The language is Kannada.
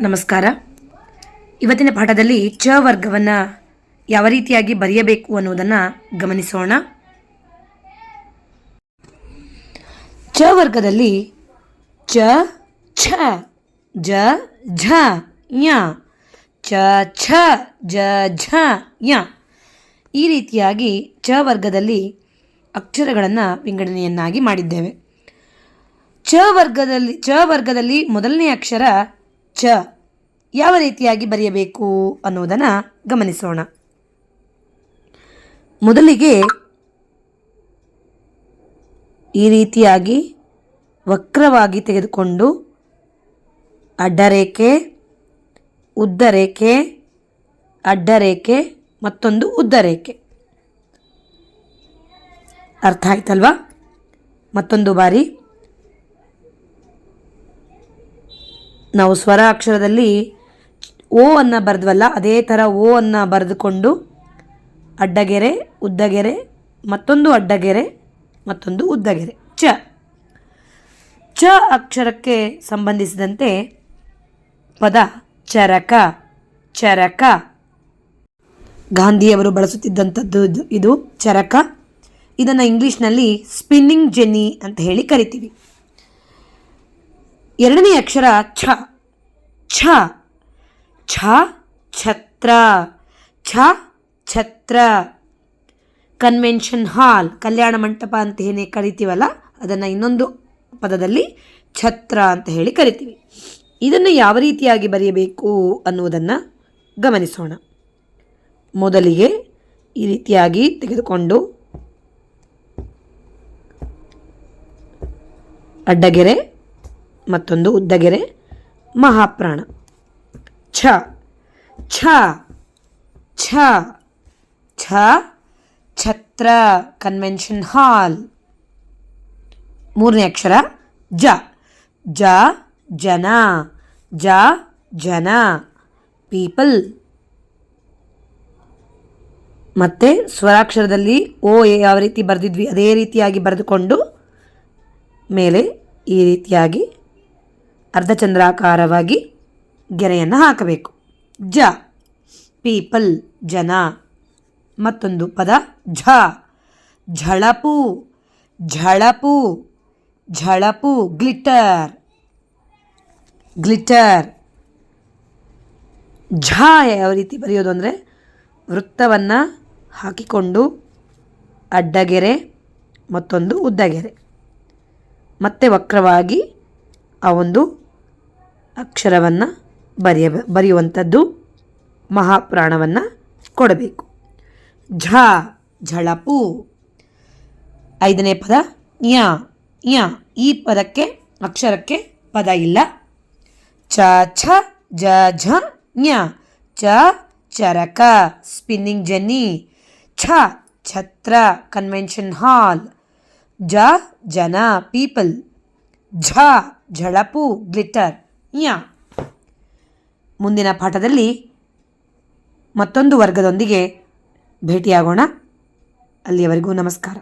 ನಮಸ್ಕಾರ. ಇವತ್ತಿನ ಪಾಠದಲ್ಲಿ ಚ ವರ್ಗವನ್ನು ಯಾವ ರೀತಿಯಾಗಿ ಬರೆಯಬೇಕು ಅನ್ನೋದನ್ನು ಗಮನಿಸೋಣ. ಚ ವರ್ಗದಲ್ಲಿ ಚ, ಛ, ಜ, ಝ ಯ ಚ, ಛ, ಜ, ಝ ಯ ಈ ರೀತಿಯಾಗಿ ಚ ವರ್ಗದಲ್ಲಿ ಅಕ್ಷರಗಳನ್ನು ವಿಂಗಡಣೆಯನ್ನಾಗಿ ಮಾಡಿದ್ದೇವೆ. ಚ ವರ್ಗದಲ್ಲಿ ಚ ವರ್ಗದಲ್ಲಿ ಮೊದಲನೇ ಅಕ್ಷರ ಚ ಯಾವ ರೀತಿಯಾಗಿ ಬರೆಯಬೇಕು ಅನ್ನುವುದನ್ನು ಗಮನಿಸೋಣ. ಮೊದಲಿಗೆ ಈ ರೀತಿಯಾಗಿ ವಕ್ರವಾಗಿ ತೆಗೆದುಕೊಂಡು ಅಡ್ಡರೇಖೆ, ಉದ್ದರೇಖೆ, ಅಡ್ಡರೇಖೆ, ಮತ್ತೊಂದು ಉದ್ದರೇಖೆ. ಅರ್ಥ ಆಯ್ತಲ್ವಾ? ಮತ್ತೊಂದು ಬಾರಿ. ನಾವು ಸ್ವರ ಅಕ್ಷರದಲ್ಲಿ ಓ ಅನ್ನು ಬರೆದ್ವಲ್ಲ, ಅದೇ ಥರ ಓ ಅನ್ನು ಬರೆದುಕೊಂಡು ಅಡ್ಡಗೆರೆ, ಉದ್ದಗೆರೆ, ಮತ್ತೊಂದು ಅಡ್ಡಗೆರೆ, ಮತ್ತೊಂದು ಉದ್ದಗೆರೆ, ಚ. ಚ ಅಕ್ಷರಕ್ಕೆ ಸಂಬಂಧಿಸಿದಂತೆ ಪದ ಚರಕ ಚರಕ. ಗಾಂಧಿಯವರು ಬಳಸುತ್ತಿದ್ದಂಥದ್ದು ಇದು- ಚರಕ. ಇದನ್ನು ಇಂಗ್ಲೀಷ್ನಲ್ಲಿ ಸ್ಪಿನ್ನಿಂಗ್ ಜೆನ್ನಿ ಅಂತ ಹೇಳಿ ಕರಿತೀವಿ. ಎರಡನೇ ಅಕ್ಷರ ಛ. ಛ. ಛ ಛತ್ರ. ಛ ಛತ್ರ. ಕನ್ವೆನ್ಷನ್ ಹಾಲ್ ಕಲ್ಯಾಣ ಮಂಟಪ ಅಂತ ಏನೇ ಕರಿತೀವಲ್ಲ, ಅದನ್ನು ಇನ್ನೊಂದು ಪದದಲ್ಲಿ ಛತ್ರ ಅಂತ ಹೇಳಿ ಕರಿತೀವಿ. ಇದನ್ನು ಯಾವ ರೀತಿಯಾಗಿ ಬರೆಯಬೇಕು ಅನ್ನುವುದನ್ನು ಗಮನಿಸೋಣ. ಮೊದಲಿಗೆ ಈ ರೀತಿಯಾಗಿ ತೆಗೆದುಕೊಂಡು ಅಡ್ಡಗೆರೆ ಮತ್ತೊಂದು ಉದ್ದಗೆರೆ, ಮಹಾಪ್ರಾಣ. ಛ. ಛ. ಛ. ಛ. ಛತ್ರ ಕನ್ವೆನ್ಷನ್ ಹಾಲ್. ಮೂರನೇ ಅಕ್ಷರ, ಜ. ಜ, ಜನ. ಜ, ಜನ. ಪೀಪಲ್. ಮತ್ತು ಸ್ವರಾಕ್ಷರದಲ್ಲಿ ಓ ಯಾವ ರೀತಿ ಬರೆದಿದ್ವಿ, ಅದೇ ರೀತಿಯಾಗಿ ಬರೆದುಕೊಂಡು ಮೇಲೆ ಈ ರೀತಿಯಾಗಿ ಅರ್ಧಚಂದ್ರಾಕಾರವಾಗಿ ಗೆರೆಯನ್ನು ಹಾಕಬೇಕು. ಜ, ಪೀಪಲ್, ಜನ. ಮತ್ತೊಂದು ಪದ, ಝ. ಝಳಪು ಝಳಪು ಝಳಪು ಗ್ಲಿಟರ್ ಗ್ಲಿಟರ್ ಝ ಯಾವ ರೀತಿ ಬರೆಯೋದು ಅಂದರೆ ವೃತ್ತವನ್ನು ಹಾಕಿಕೊಂಡು ಅಡ್ಡಗೆರೆ, ಮತ್ತೊಂದು ಉದ್ದಗೆರೆ. ಮತ್ತೆ ವಕ್ರವಾಗಿ ಆ ಒಂದು ಅಕ್ಷರವನ್ನು ಬರೆಯ, ಬರೆಯುವಂಥದ್ದು ಮಹಾಪ್ರಾಣವನ್ನು ಕೊಡಬೇಕು. ಝ, ಝಳಪು. ಐದನೇ ಪದ, ಯ ಯ, ಈ ಪದಕ್ಕೆ ಅಕ್ಷರಕ್ಕೆ ಪದ ಇಲ್ಲ. ಚ, ಛ, ಜ, ಝ, ಞ, ಚ, ಚರಕ, ಸ್ಪಿನ್ನಿಂಗ್ ಜೆನ್ನಿ. ಛ, ಛತ್ರ, ಕನ್ವೆನ್ಷನ್ ಹಾಲ್. ಜ, ಜನ, ಪೀಪಲ್. ಝ, ಝಳಪು, ಗ್ಲಿಟರ್. ಯ. ಮುಂದಿನ ಪಾಠದಲ್ಲಿ ಮತ್ತೊಂದು ವರ್ಗದೊಂದಿಗೆ ಭೇಟಿಯಾಗೋಣ. ಅಲ್ಲಿಯವರೆಗೂ ನಮಸ್ಕಾರ.